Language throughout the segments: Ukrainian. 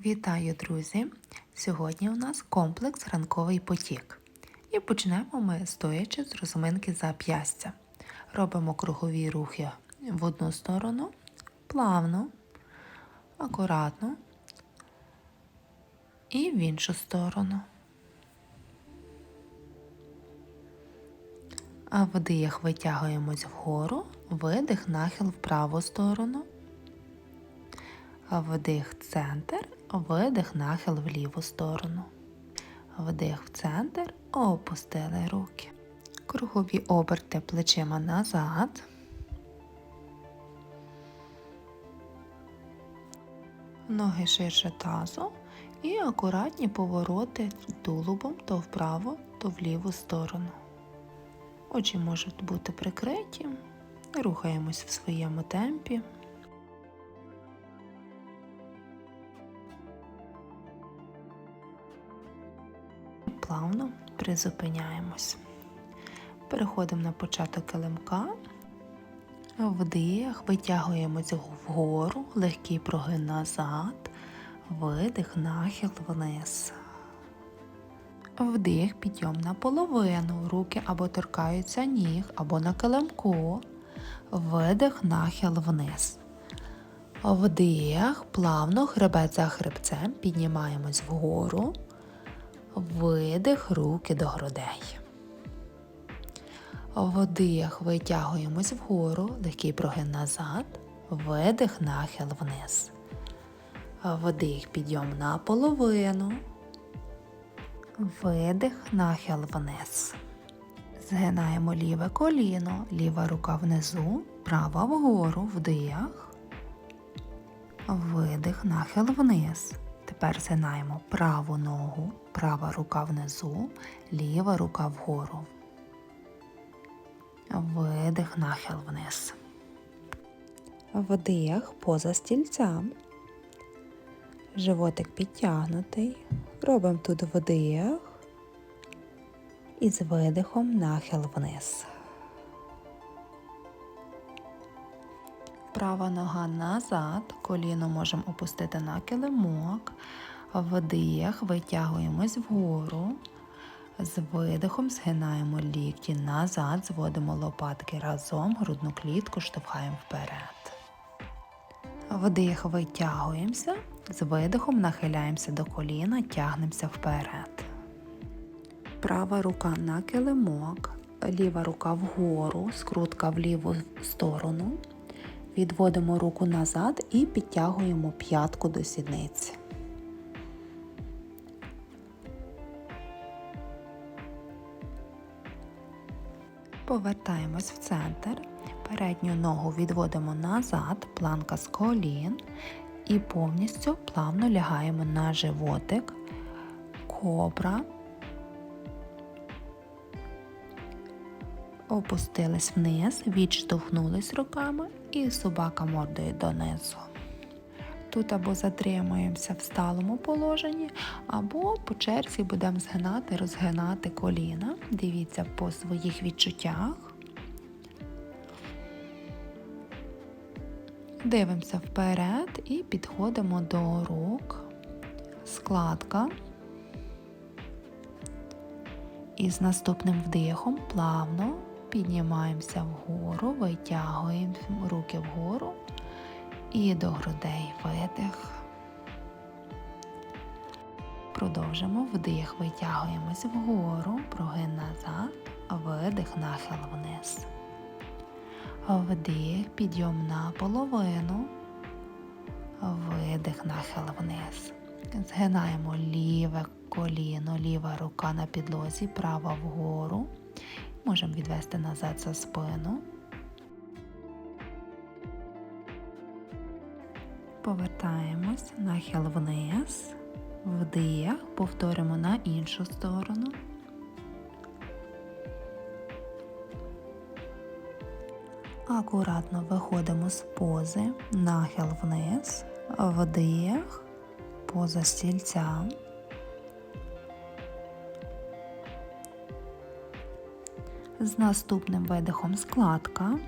Вітаю, друзі! Сьогодні у нас комплекс ранковий потік. І почнемо ми стоячи з розминки зап'ястя. Робимо кругові рухи в одну сторону, плавно, акуратно і в іншу сторону. А вдих витягуємось вгору, видих, нахил в праву сторону. Вдих центр, видих, нахил в ліву сторону. Вдих в центр, опустили руки. Кругові оберти плечима назад. Ноги ширше тазу і акуратні повороти тулубом то вправо, то в ліву сторону. Очі можуть бути прикриті. Рухаємось в своєму темпі. Плавно призупиняємось. Переходимо на початок килимка. Вдих, витягуємось вгору, легкий прогин назад, видих, нахил вниз. Вдих, підйом на половину, руки або торкаються ніг, або на килимку. Видих, нахил вниз. Вдих, плавно хребет за хребцем, піднімаємось вгору. Видих руки до грудей. Вдих витягуємось вгору, легкий прогин назад, видих нахил вниз. Вдих підйом на половину. Видих нахил вниз. Згинаємо ліве коліно, ліва рука внизу, права вгору, вдих. Видих нахил вниз. Тепер згинаємо праву ногу, права рука внизу, ліва рука вгору. Видих нахил вниз. Вдих поза стільцем. Животик підтягнутий. Робимо тут вдих і з видихом нахил вниз. Права нога назад, коліно можемо опустити на килимок, вдих, витягуємось вгору, з видихом згинаємо лікті назад, зводимо лопатки разом, грудну клітку штовхаємо вперед. Вдих, витягуємося, з видихом нахиляємося до коліна, тягнемося вперед. Права рука на килимок, ліва рука вгору, скрутка в ліву сторону. Відводимо руку назад і підтягуємо п'ятку до сідниці. Повертаємось в центр. Передню ногу відводимо назад, планка з колін і повністю плавно лягаємо на животик, кобра. Опустились вниз, відштовхнулись руками і собака мордою донизу. Тут або затримуємося в сталому положенні, або по черзі будемо згинати, розгинати коліна. Дивіться по своїх відчуттях. Дивимося вперед і підходимо до рук, складка. І з наступним вдихом плавно піднімаємося вгору, витягуємо руки вгору і до грудей видих. Продовжимо. Вдих, витягуємось вгору, прогин назад, видих, нахил вниз. Вдих, підйом на половину, видих, нахил вниз. Згинаємо ліве коліно, ліва рука на підлозі, права вгору. Можемо відвести назад за спину. Повертаємось, нахил вниз, вдих, повторимо на іншу сторону. Акуратно виходимо з пози, нахил вниз, вдих, поза стільця. З наступним видихом складка,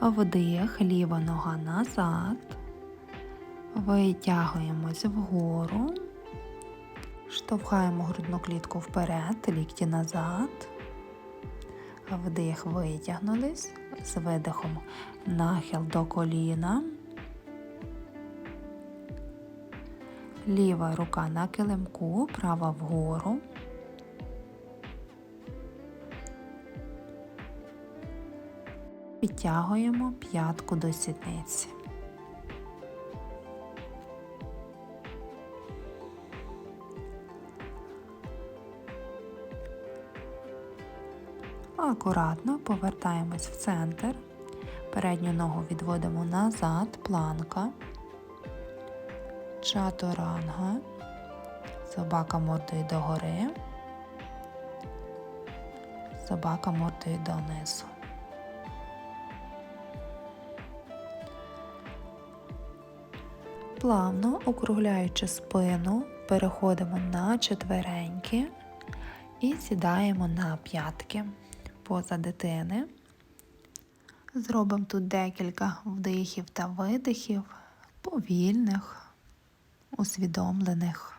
вдих, ліва нога назад, Витягуємось вгору, штовхаємо грудну клітку вперед, лікті назад. Вдих витягнулись, з видихом нахил до коліна. Ліва рука на килимку, права вгору. Підтягуємо п'ятку до сідниці. Акуратно повертаємось в центр. Передню ногу відводимо назад, планка, чатуранга, собака мордою догори, собака мордою донизу. Плавно округляючи спину, переходимо на четвереньки і сідаємо на п'ятки поза дитини. Зробимо тут декілька вдихів та видихів, повільних, усвідомлених.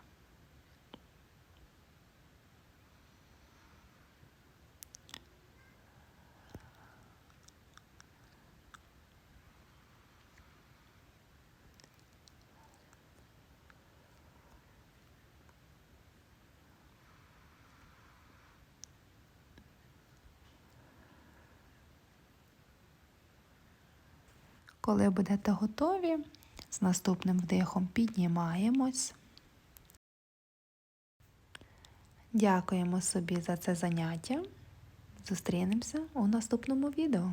Коли будете готові, з наступним вдихом піднімаємось. Дякуємо собі за це заняття. Зустрінемося у наступному відео.